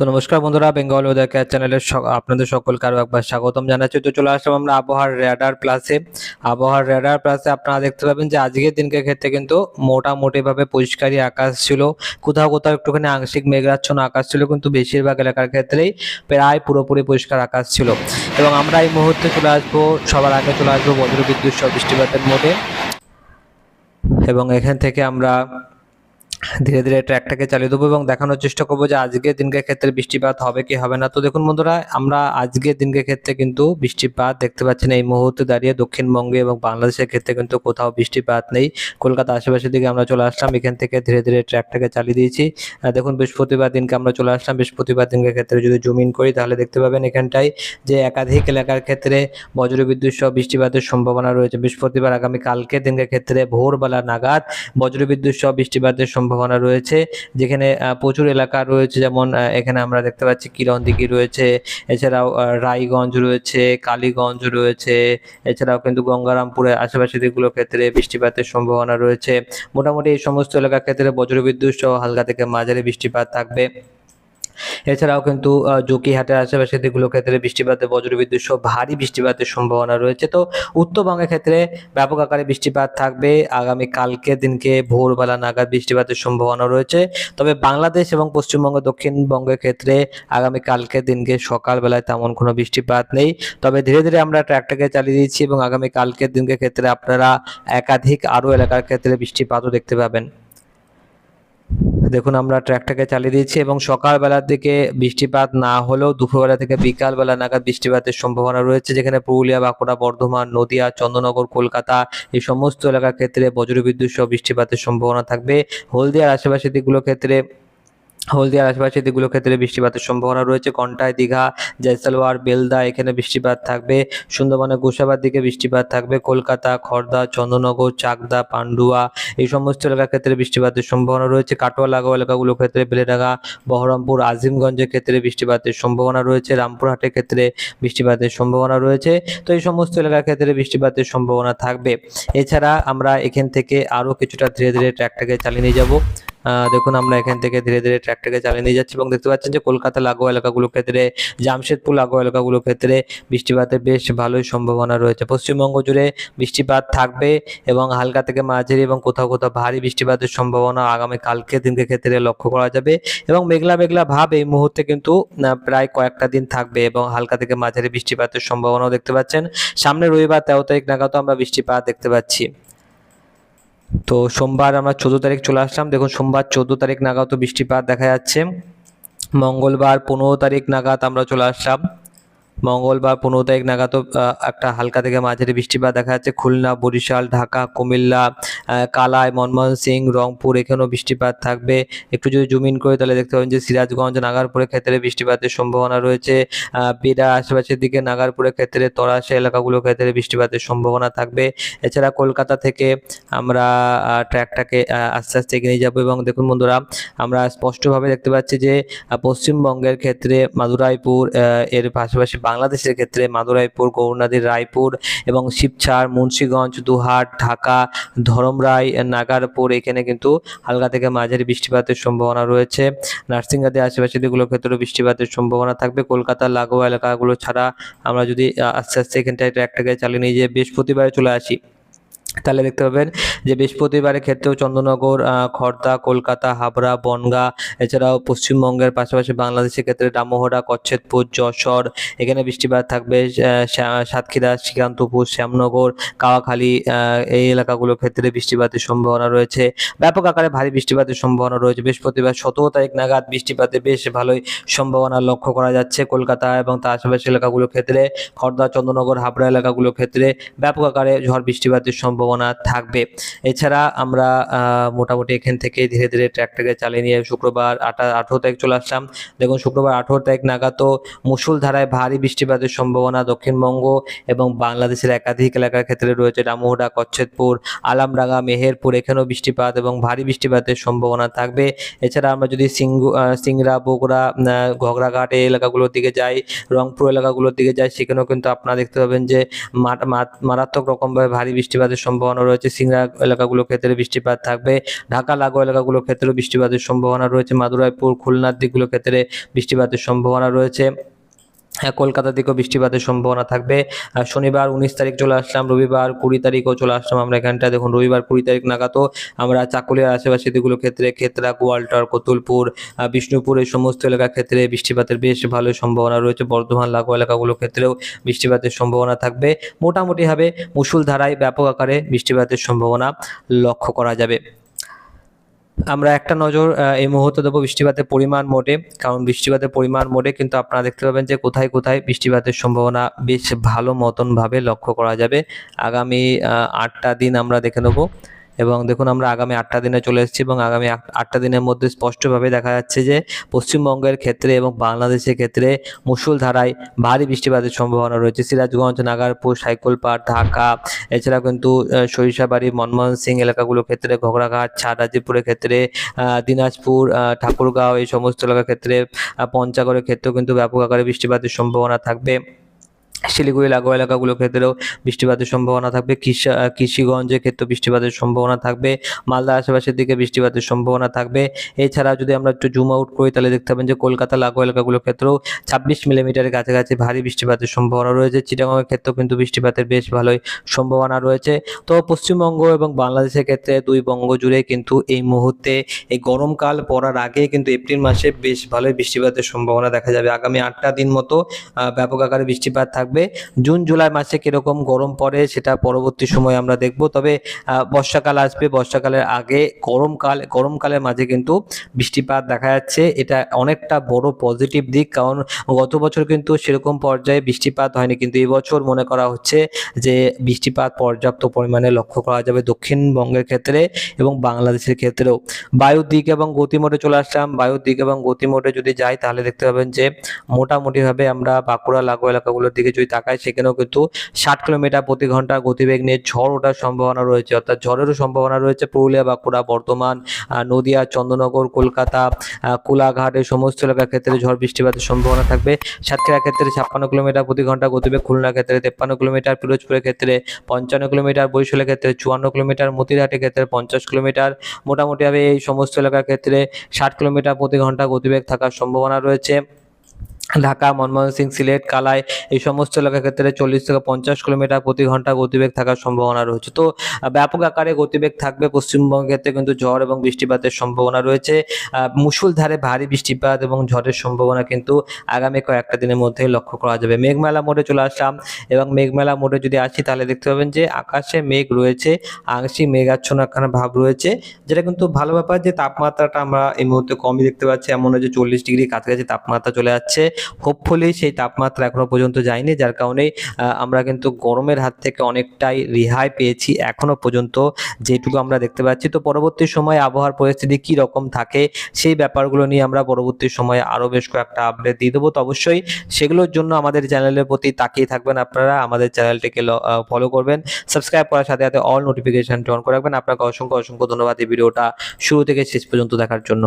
তো নমস্কার বন্ধুরা বেঙ্গল ওয়েদার কেয়ার চ্যানেলের স- আপনাদের সকলকে আরও একবার স্বাগতম জানাচ্ছি। তো চলে আসলাম আমরা আবহাওয়ার রেডার প্লাসে আবহাওয়ার রেডার প্লাসে আপনারা দেখতে পাবেন যে আজকের দিনকে ক্ষেত্রে কিন্তু মোটামুটিভাবে পরিষ্কারই আকাশ ছিল। কোথাও কোথাও একটুখানি আংশিক মেঘাচ্ছন্ন আকাশ ছিল, কিন্তু বেশিরভাগ এলাকার ক্ষেত্রেই প্রায় পুরোপুরি পরিষ্কার আকাশ ছিল। এবং আমরা এই মুহূর্তে চলে আসব, সবার আগে চলে আসব বজ্রবিদ্যুৎ সহ বৃষ্টিপাতের মোডে। এবং এখান থেকে আমরা ধীরে ধীরে ট্র্যাকটাকে চালিয়ে দেবো এবং দেখানোর চেষ্টা করব যে আজকের দিনকে ক্ষেত্রে বৃষ্টিপাত হবে কি হবে না। তো দেখুন বন্ধুরা, আমরা আজকের দিনকে ক্ষেত্রে কিন্তু বৃষ্টিপাত দেখতে পাচ্ছি না। এই মুহূর্তে দাঁড়িয়ে দক্ষিণবঙ্গে এবং বাংলাদেশের ক্ষেত্রে কিন্তু কোথাও বৃষ্টিপাত নেই। কলকাতা আশেপাশের দিকে আমরা চলে আসলাম। এখান থেকে ধীরে ধীরে ট্র্যাকটাকে চালিয়ে দিয়েছি। দেখুন বৃহস্পতিবার দিনকে আমরা চলে আসলাম। বৃহস্পতিবার দিনকে ক্ষেত্রে যদি জুম ইন করি, তাহলে দেখতে পাবেন এখানটায় যে একাধিক এলাকার ক্ষেত্রে বজ্রবিদ্যুৎ সহ বৃষ্টিপাতের সম্ভাবনা রয়েছে। বৃহস্পতিবার আগামী কালকে দিনকে ক্ষেত্রে ভোরবেলা নাগাদ বজ্রবিদ্যুৎ সহ বৃষ্টিপাতের সম্ভাবনা রয়েছে। যেখানে প্রচুর এলাকা রয়েছে, যেমন এখানে আমরা দেখতে পাচ্ছি কিরণদিঘি রয়েছে, এছাড়াও রায়গঞ্জ রয়েছে, কালীগঞ্জ রয়েছে, এছাড়াও কিন্তু গঙ্গারামপুরের আশেপাশে দিকগুলো ক্ষেত্রে বৃষ্টিপাতের সম্ভাবনা রয়েছে। মোটামুটি এই সমস্ত এলাকার ক্ষেত্রে বজ্রবিদ্যুৎ সহ হালকা থেকে মাঝারি বৃষ্টিপাত থাকবে। এছাড়াও কিন্তু জকিহাটের আশেপাশে দিকগুলো ক্ষেত্রে বৃষ্টিপাতে বজ্রবিদ্যুৎ সহ ভারী বৃষ্টিপাতের সম্ভাবনা রয়েছে। তো উত্তরবঙ্গের ক্ষেত্রে ব্যাপক আকারে বৃষ্টিপাত থাকবে। আগামী কালকে দিনকে ভোরবেলা নাগাদ বৃষ্টিপাতের সম্ভাবনা রয়েছে। তবে বাংলাদেশ এবং পশ্চিমবঙ্গ, দক্ষিণবঙ্গের ক্ষেত্রে আগামী কালকে দিনকে সকালবেলায় তেমন কোনো বৃষ্টিপাত নেই। তবে ধীরে ধীরে আমরা ট্র্যাকটাকে চালিয়ে দিচ্ছি এবং আগামী কালকের দিনকে ক্ষেত্রে আপনারা একাধিক আরও এলাকার ক্ষেত্রে বৃষ্টিপাতও দেখতে পাবেন। দেখুন, আমরা ট্র্যাকটাকে চালিয়ে দিয়েছি এবং সকালবেলার দিকে বৃষ্টিপাত না হলেও দুপুরবেলা থেকে বিকালবেলা নাগাদ বৃষ্টিপাতের সম্ভাবনা রয়েছে, যেখানে পুরুলিয়া, বাঁকুড়া, বর্ধমান, নদিয়া, চন্দ্রনগর, কলকাতা এই সমস্ত এলাকার ক্ষেত্রে বজ্রবিদ্যুৎ সহ বৃষ্টিপাতের সম্ভাবনা থাকবে। হলদিয়ার আশেপাশের দিকগুলোর ক্ষেত্রে হলদিয়ার আশেপাশের দিকগুলো ক্ষেত্রে বৃষ্টিপাতের সম্ভাবনা রয়েছে, কন্টাই, দীঘা, জয়সালওয়ার, বেলদা, এখানে বৃষ্টিপাত থাকবে। সুন্দরবনের গোসাবার দিকে বৃষ্টিপাত থাকবে। কলকাতা খড়দা চন্দ্রনগর, চাকদা, পান্ডুয়া এই সমস্ত এলাকার ক্ষেত্রে বৃষ্টিপাতের সম্ভাবনা রয়েছে। কাটোয়া লাগোয়া এলাকাগুলোর ক্ষেত্রে বেলেডাঙ্গা, বহরমপুর, আজিমগঞ্জের ক্ষেত্রে বৃষ্টিপাতের সম্ভাবনা রয়েছে। রামপুরহাটের ক্ষেত্রে বৃষ্টিপাতের সম্ভাবনা রয়েছে। তো এই সমস্ত এলাকার ক্ষেত্রে বৃষ্টিপাতের সম্ভাবনা থাকবে। এছাড়া আমরা এখান থেকে আরও কিছুটা ধীরে ধীরে ট্র্যাকটাকে চালিয়ে নিয়ে যাব। দেখুন, আমরা এখান থেকে ধীরে ধীরে ট্র্যাকটাকে চালিয়ে নিয়ে যাচ্ছি এবং দেখতে পাচ্ছেন যে কলকাতা লাগোয়া এলাকাগুলোর ক্ষেত্রে, জামশেদপুর লাগোয়া এলাকাগুলোর ক্ষেত্রে বৃষ্টিপাতের বেশ ভালোই সম্ভাবনা রয়েছে। পশ্চিমবঙ্গ জুড়ে বৃষ্টিপাত থাকবে এবং হালকা থেকে মাঝারি এবং কোথাও কোথাও ভারী বৃষ্টিপাতের সম্ভাবনা আগামী কালকে দিনকে ক্ষেত্রে লক্ষ্য করা যাবে এবং মেঘলা মেঘলা ভাব এই মুহূর্তে কিন্তু প্রায় কয়েকটা দিন থাকবে এবং হালকা থেকে মাঝারি বৃষ্টিপাতের সম্ভাবনাও দেখতে পাচ্ছেন। সামনে রবিবার তেরো তারিখ নাগাদও আমরা বৃষ্টিপাত দেখতে পাচ্ছি। তো সোমবার আমরা চোদ্দ তারিখ চলে আসলাম। দেখুন, সোমবার চোদ্দ তারিখ নাগাদ তো বৃষ্টিপাত দেখা যাচ্ছে। মঙ্গলবার পনেরো তারিখ নাগাদ আমরা চলে আসলাম। মঙ্গলবার পনেরো তারিখ নাগাদ একটা হালকা থেকে মাঝারি বৃষ্টিপাত দেখা যাচ্ছে। খুলনা, বরিশাল, ঢাকা, কুমিল্লা কালাই, মনমোহন সিং, রংপুর, এখানেও বৃষ্টিপাত থাকবে। একটু যদি জুমিন করে তাহলে দেখতে পাবেন যে সিরাজগঞ্জ, নাগারপুরের ক্ষেত্রে বৃষ্টিপাতের সম্ভাবনা রয়েছে। বেড়া আশেপাশের দিকে নাগারপুরের ক্ষেত্রে, তরাসে এলাকাগুলোর ক্ষেত্রে বৃষ্টিপাতের সম্ভাবনা থাকবে। এছাড়া কলকাতা থেকে আমরা ট্র্যাকটাকে আস্তে আস্তে এগিয়ে নিয়ে যাব এবং দেখুন বন্ধুরা, আমরা স্পষ্টভাবে দেখতে পাচ্ছি যে পশ্চিমবঙ্গের ক্ষেত্রে মাদুরাইপুর এর পাশাপাশি বাংলাদেশের ক্ষেত্রে মাদুরাইপুর গৌরনাদীর রায়পুর এবং শিবছাড়, মুন্সীগঞ্জ, দুহাট, ঢাকা, ধরমরাই, নাগারপুর এখানে কিন্তু হালকা থেকে মাঝারি বৃষ্টিপাতের সম্ভাবনা রয়েছে। নার্সিংহাদের আশেপাশে দিকগুলোর ক্ষেত্রেও বৃষ্টিপাতের সম্ভাবনা থাকবে। কলকাতার লাগোয়া এলাকাগুলো ছাড়া আমরা যদি আস্তে আস্তে এখানটায় ট্র্যাকটাকে চালিয়ে নিয়ে যে বৃহস্পতিবারে চলে আসি। তাহলে দেখতে পাবেন যে বৃহস্পতিবারের ক্ষেত্রেও চন্দ্রনগর খড়দা কলকাতা, হাবড়া, বনগাঁ, এছাড়াও পশ্চিমবঙ্গের পাশাপাশি বাংলাদেশের ক্ষেত্রে ডামোহরা কচ্ছেদপুর যশোর, এখানে বৃষ্টিপাত থাকবে সাতক্ষীরা, শ্রীকান্তপুর, শ্যামনগর, কাওয়াখালী এই এলাকাগুলোর ক্ষেত্রে বৃষ্টিপাতের সম্ভাবনা রয়েছে। ব্যাপক আকারে ভারী বৃষ্টিপাতের সম্ভাবনা রয়েছে। বৃহস্পতিবার সতেরো তারিখ নাগাদ বৃষ্টিপাতে বেশ ভালোই সম্ভাবনা লক্ষ্য করা যাচ্ছে কলকাতা এবং তার আশেপাশে এলাকাগুলোর ক্ষেত্রে খড়দা চন্দ্রনগর হাবড়া এলাকাগুলোর ক্ষেত্রে ব্যাপক আকারে ঝড় বৃষ্টিপাতের সম্ভাবনা থাকবে। এছাড়া আমরা মোটামুটি এখান থেকে ধীরে ধীরে ট্র্যাকটাকে চালিয়ে নিয়ে শুক্রবার আটা আঠেরো তারিখ চলে আসলাম। দেখুন শুক্রবার আঠেরো তারিখ নাগাদও মুসুলধারায় ভারী বৃষ্টিপাতের সম্ভাবনা দক্ষিণবঙ্গ এবং বাংলাদেশের একাধিক এলাকার ক্ষেত্রে রয়েছে। ডামুহুডা কচ্ছেদপুর আলামডাঙ্গা মেহেরপুর এখানেও বৃষ্টিপাত এবং ভারী বৃষ্টিপাতের সম্ভাবনা থাকবে। এছাড়া আমরা যদি সিংগু আহ, সিংড়া বগুড়া ঘগড়াঘাট এই এলাকাগুলোর দিকে যাই রংপুর এলাকাগুলোর দিকে যাই সেখানেও কিন্তু আপনারা দেখতে পাবেন যে মার- মার- মারাত্মক রকমভাবে ভারী বৃষ্টিপাতের সম্ভাবনা রয়েছে। সিংড়া এলাকাগুলোর ক্ষেত্রে বৃষ্টিপাত থাকবে। ঢাকা লাগো এলাকাগুলোর ক্ষেত্রেও বৃষ্টিপাতের সম্ভাবনা রয়েছে। মাদুরাইপুর, খুলনার দিকগুলোর ক্ষেত্রে বৃষ্টিপাতের সম্ভাবনা রয়েছে। হ্যাঁ, কলকাতার দিকেও বৃষ্টিপাতের সম্ভাবনা থাকবে। শনিবার উনিশ তারিখ চলে আসলাম রবিবার কুড়ি তারিখও চলে আসলাম আমরা এখানটা। দেখুন রবিবার কুড়ি তারিখ নাগাদও আমরা চাকুলিয়ার আশেপাশে দিকগুলোর ক্ষেত্রে ক্ষেত্রা গোয়ালটার কতুলপুর বিষ্ণুপুর এই সমস্ত এলাকার ক্ষেত্রে বৃষ্টিপাতের বেশ ভালো সম্ভাবনা রয়েছে। বর্ধমান লাগোয়া এলাকাগুলোর ক্ষেত্রেও বৃষ্টিপাতের সম্ভাবনা থাকবে। মোটামুটিভাবে মুসুলধারায় ব্যাপক আকারে বৃষ্টিপাতের সম্ভাবনা লক্ষ্য করা যাবে। আমরা একটা নজর এই মুহূর্তে দেবো বৃষ্টিপাতের পরিমাণ মোটে। কারণ বৃষ্টিপাতের পরিমাণ মোটে কিন্তু আপনারা দেখতে পাবেন যে কোথায় কোথায় বৃষ্টিপাতের সম্ভাবনা বেশ ভালো মতনভাবে লক্ষ্য করা যাবে। আগামী আটটা দিন আমরা দেখে নেব। এবং দেখুন আমরা আগামী আটটা দিনে চলে এসেছি এবং আগামী আট- আটটা দিনের মধ্যে স্পষ্টভাবে দেখা যাচ্ছে যে পশ্চিমবঙ্গের ক্ষেত্রে এবং বাংলাদেশের ক্ষেত্রে মুসুলধারায় ভারী বৃষ্টিপাতের সম্ভাবনা রয়েছে। সিরাজগঞ্জ, নাগারপুর সাইকলপাট ঢাকা এছাড়া কিন্তু সরিষাবাড়ি, মনমোহন সিং এলাকাগুলোর ক্ষেত্রে ঘোগরাঘাট ছাড়াজিপুরের ক্ষেত্রে দিনাজপুর ঠাকুরগাঁও এই সমস্ত এলাকার ক্ষেত্রে পঞ্চাগড়ের ক্ষেত্রেও কিন্তু ব্যাপক আকারে বৃষ্টিপাতের সম্ভাবনা থাকবে। শিলিগুড়ি লাগোয়া এলাকাগুলোর ক্ষেত্রেও বৃষ্টিপাতের সম্ভাবনা থাকবে। কৃষি কৃষিগঞ্জের ক্ষেত্রে বৃষ্টিপাতের সম্ভাবনা থাকবে। মালদা আশেপাশের দিকে বৃষ্টিপাতের সম্ভাবনা থাকবে। এছাড়া যদি আমরা একটু জুম আউট করি, তাহলে দেখতে পাবেন যে কলকাতা লাগোয়া এলাকাগুলোর ক্ষেত্রেও ছাব্বিশ মিলিমিটারের কাছাকাছি ভারী বৃষ্টিপাতের সম্ভাবনা রয়েছে। চিটাগাংয়ের ক্ষেত্রেও কিন্তু বৃষ্টিপাতের বেশ ভালোই সম্ভাবনা রয়েছে। তো পশ্চিমবঙ্গ এবং বাংলাদেশের ক্ষেত্রে দুই বঙ্গ জুড়ে কিন্তু এই মুহূর্তে এই গরমকাল পড়ার আগে কিন্তু এপ্রিল মাসে বেশ ভালোই বৃষ্টিপাতের সম্ভাবনা দেখা যাবে। আগামী আটটা দিন মতো ব্যাপক আকারে বৃষ্টিপাত থাকবে। জুন, জুলাই মাসে কীরকম গরম পড়ে সেটা পরবর্তী সময় আমরা দেখব। তবে বর্ষাকাল আসবে, বর্ষাকালের আগে গরমকাল, গরমকালের মাঝে কিন্তু বৃষ্টিপাত দেখা যাচ্ছে। এটা অনেকটা বড় পজিটিভ দিক, কারণ গত বছর কিন্তু সেরকম পর্যায়ে বৃষ্টিপাত হয়নি। কিন্তু এবছর মনে করা হচ্ছে যে বৃষ্টিপাত পর্যাপ্ত পরিমাণে লক্ষ্য করা যাবে দক্ষিণবঙ্গের ক্ষেত্রে এবং বাংলাদেশের ক্ষেত্রেও। বায়ুর দিক এবং গতিমোটে চলে আসলাম। বায়ুর দিক এবং গতিমোটে যদি যাই তাহলে দেখতে পাবেন যে মোটামুটিভাবে আমরা বাঁকুড়া, লাগোয়া এলাকাগুলোর দিকে যদি তাকাই সেখানেও কিন্তু ষাট কিলোমিটার প্রতি ঘণ্টা গতিবেগ নিয়ে ঝড় ওঠার সম্ভাবনা রয়েছে। অর্থাৎ ঝড়েরও সম্ভাবনা রয়েছে পুরুলিয়া, বাঁকুড়া, বর্ধমান নদিয়া, চন্দ্রনগর, কলকাতা কোলাঘাট এই সমস্ত এলাকার ক্ষেত্রে ঝড় বৃষ্টিপাতের সম্ভাবনা থাকবে। সাতক্ষীরা ক্ষেত্রে ছাপ্পান্ন কিলোমিটার প্রতি ঘণ্টা গতিবেগ, খুলনা ক্ষেত্রে তেপ্পান্ন কিলোমিটার, পিরোজপুরের ক্ষেত্রে পঞ্চান্ন কিলোমিটার, বরিশালের ক্ষেত্রে চুয়ান্ন কিলোমিটার, মতিরহাটের ক্ষেত্রে পঞ্চাশ কিলোমিটার। মোটামুটিভাবে এই সমস্ত এলাকার ক্ষেত্রে ষাট কিলোমিটার প্রতি ঘণ্টা গতিবেগ থাকার সম্ভাবনা রয়েছে। ঢাকা মনমোহন সিং সিলেট কালাই এই সমস্ত এলাকার ক্ষেত্রে চল্লিশ থেকে পঞ্চাশ কিলোমিটার প্রতি ঘণ্টা গতিবেগ থাকার সম্ভাবনা রয়েছে। তো ব্যাপক আকারে গতিবেগ থাকবে পশ্চিমবঙ্গের ক্ষেত্রে কিন্তু ঝড় এবং বৃষ্টিপাতের সম্ভাবনা রয়েছে। আহ, মুষলধারে ভারী বৃষ্টিপাত এবং ঝড়ের সম্ভাবনা কিন্তু আগামী কয়েকটা দিনের মধ্যে লক্ষ্য করা যাবে। মেঘমেলা মোড়ে চলে আসলাম এবং মেঘমেলা মোড়ে যদি আসি তাহলে দেখতে পাবেন যে আকাশে মেঘ রয়েছে আংশিক মেঘাচ্ছন্ন একখানা ভাব রয়েছে যেটা কিন্তু ভালো ব্যাপার যে তাপমাত্রাটা আমরা এই মুহূর্তে কমই দেখতে পাচ্ছি। এমন যে চল্লিশ ডিগ্রি কাছাকাছি তাপমাত্রা চলে যাচ্ছে হোপফুলি সেই তাপমাত্রা এখনও পর্যন্ত যায়নি, যার কারণে আমরা কিন্তু গরমের হাত থেকে অনেকটাই রেহাই পেয়েছি এখনও পর্যন্ত যেটুকু আমরা দেখতে পাচ্ছি। তো পরবর্তী সময়ে আবহাওয়ার পরিস্থিতি কি রকম থাকে সেই ব্যাপারগুলো নিয়ে আমরা পরবর্তী সময়ে আরও বেশ কয়েকটা আপডেট দিয়ে দেবো। তো অবশ্যই সেগুলোর জন্য আমাদের চ্যানেলের প্রতি তাকিয়ে থাকবেন আপনারা। আমাদের চ্যানেলটিকে ফলো করবেন। সাবস্ক্রাইব করার সাথে সাথে অল নোটিফিকেশন অন করে রাখবেন। আপনাকে অসংখ্য অসংখ্য ধন্যবাদ এই ভিডিওটা শুরু থেকে শেষ পর্যন্ত দেখার জন্য।